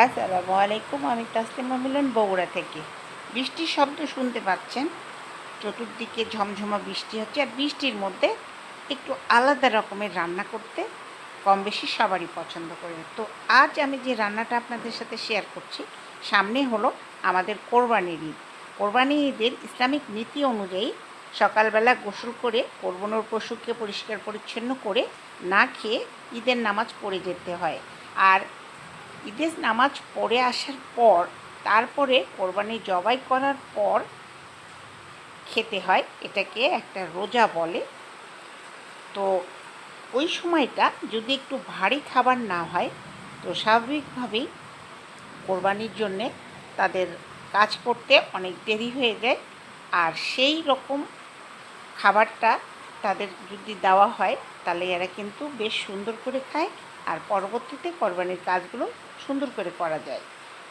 আসসালামু আলাইকুম, আমি তাসলিমা মিলন বগুড়া থেকে। বৃষ্টির শব্দ শুনতে পাচ্ছেন? চতুর্দিকে ঝমঝমা বৃষ্টি হচ্ছে আর বৃষ্টির মধ্যে একটু আলাদা রকমের রান্না করতে কম বেশি সবারই পছন্দ করে। তো আজ আমি যে রান্নাটা আপনাদের সাথে শেয়ার করছি, সামনে হলো আমাদের কোরবানির ঈদ। কোরবানি ঈদের ইসলামিক নীতি অনুযায়ী সকালবেলা গোসল করে কোরবানোর পশুকে পরিষ্কার পরিচ্ছন্ন করে না খেয়ে ঈদের নামাজ পড়ে যেতে হয়। আর ঈদের নামাজ পড়ে আসার পর, তারপরে কোরবানি জবাই করার পর খেতে হয়, এটাকে একটা রোজা বলে। তো ওই সময়টা যদি একটু ভারী খাবার না হয়, তো স্বাভাবিকভাবেই কোরবানির জন্যে তাদের কাজ করতে অনেক দেরি হয়ে যায়। আর সেই রকম খাবারটা তাদের যদি দেওয়া হয়, তাহলে এরা কিন্তু বেশ সুন্দর করে খায়। আর পরবর্তীতে কোরবানির কাজগুলো সুন্দর করে করা যায়।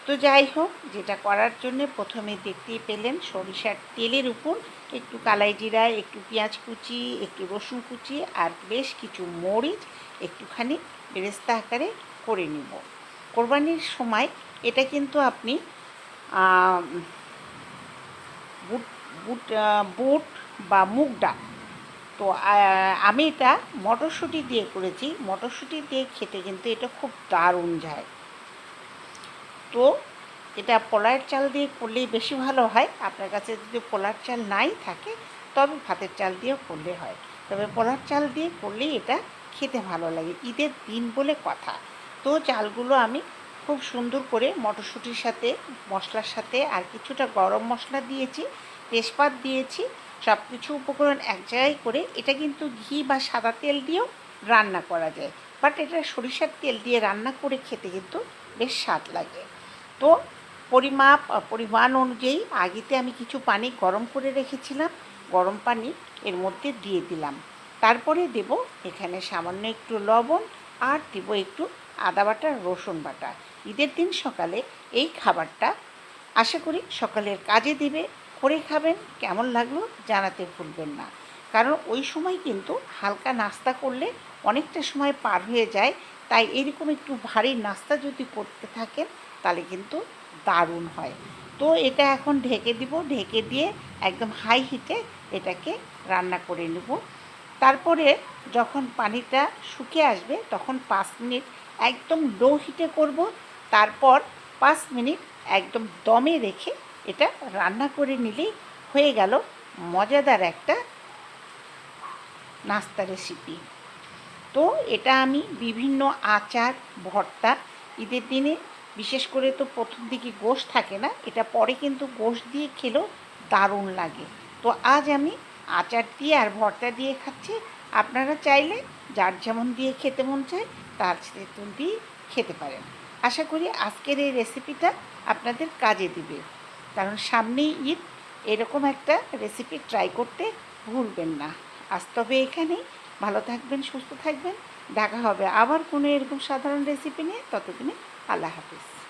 তো যাই হোক, যেটা করার জন্য প্রথমে দেখতেই পেলেন সরিষার তেলের উপর একটু কালাই জিরা, একটু পেঁয়াজ কুচি, একটু রসুন কুচি আর বেশ কিছু মরিচ একটুখানি বেরেস্তা আকারে করে নিব। কোরবানির সময় এটা কিন্তু আপনি বুট বুট বুট বা মুগ ডাল তো আমি এটা মটরশুঁটি দিয়ে করেছি। মটরশুঁটি দিয়ে খেতে কিন্তু এটা খুব দারুণ যায়। তো, এটা পোলার চাল দিয়ে করলেই বেশি ভালো হয়। আপনার কাছে যদি পোলার চাল নাই থাকে, তবে ভাতের চাল দিয়েও করলে হয়। তবে পোলার চাল দিয়ে করলেই এটা খেতে ভালো লাগে। ঈদের দিন বলে কথা। তো, চালগুলো আমি খুব সুন্দর করে মটরশুঁটির সাথে, মশলার সাথে আর কিছুটা গরম মশলা দিয়েছি, তেজপাত দিয়েছি। সব কিছু উপকরণ এক জায়গায় করে এটা কিন্তু ঘি বা সাদা তেল দিয়েও রান্না করা যায়। বাট এটা সরিষার তেল দিয়ে রান্না করে খেতে কিন্তু বেশ স্বাদ লাগে। তো পরিমাপ পরিমাণ অনুযায়ী আগেতে আমি কিছু পানি গরম করে রেখেছিলাম। গরম পানি এর মধ্যে দিয়ে দিলাম। তারপরে দেব এখানে সামান্য একটু লবণ আর দেব একটু আদা বাটা, রসুন বাটা। ঈদের দিন সকালে এই খাবারটা আশা করি সকালের কাজে দেবে। করে খাবেন, কেমন লাগল জানাতে ভুলবেন না। কারণ ওই সময় কিন্তু হালকা নাস্তা করলে অনেকটা সময় পার হয়ে যায়, তাই এরকম একটু ভারী নাস্তা যদি করতে থাকেন, তাহলে কিন্তু দারুণ হয়। তো এটা এখন ঢেকে দিব, ঢেকে দিয়ে একদম হাই হিটে এটাকে রান্না করে নেব। তারপরে যখন পানিটা শুকিয়ে আসবে, তখন পাঁচ মিনিট একদম লো হিটে করব। তারপর পাঁচ মিনিট একদম দমে রেখে এটা রান্না করে নিলেই হয়ে গেল মজাদার একটা নাস্তা রেসিপি তো এটা আমি বিভিন্ন আচার, ভর্তা, ঈদের দিনে বিশেষ করে তো প্রথম দিকে গোশ থাকে না, এটা পরে কিন্তু গোশ দিয়ে খেলেও দারুণ লাগে। তো আজ আমি আচার দিয়ে আর ভর্তা দিয়ে খাচ্ছি। আপনারা চাইলে যার যেমন দিয়ে খেতে মন চায় তার সেরকম দিয়ে খেতে পারেন। আশা করি আজকের এই রেসিপিটা আপনাদের কাজে দিবে। কারণ সামনেই ঈদ, এরকম একটা রেসিপি ট্রাই করতে ভুলবেন না। আজ তবে এখানেই। ভালো থাকবেন, সুস্থ থাকবেন। দেখা হবে আবার কোনো এরকম সাধারণ রেসিপি নিয়ে। ততদিনে আল্লাহ হাফিজ।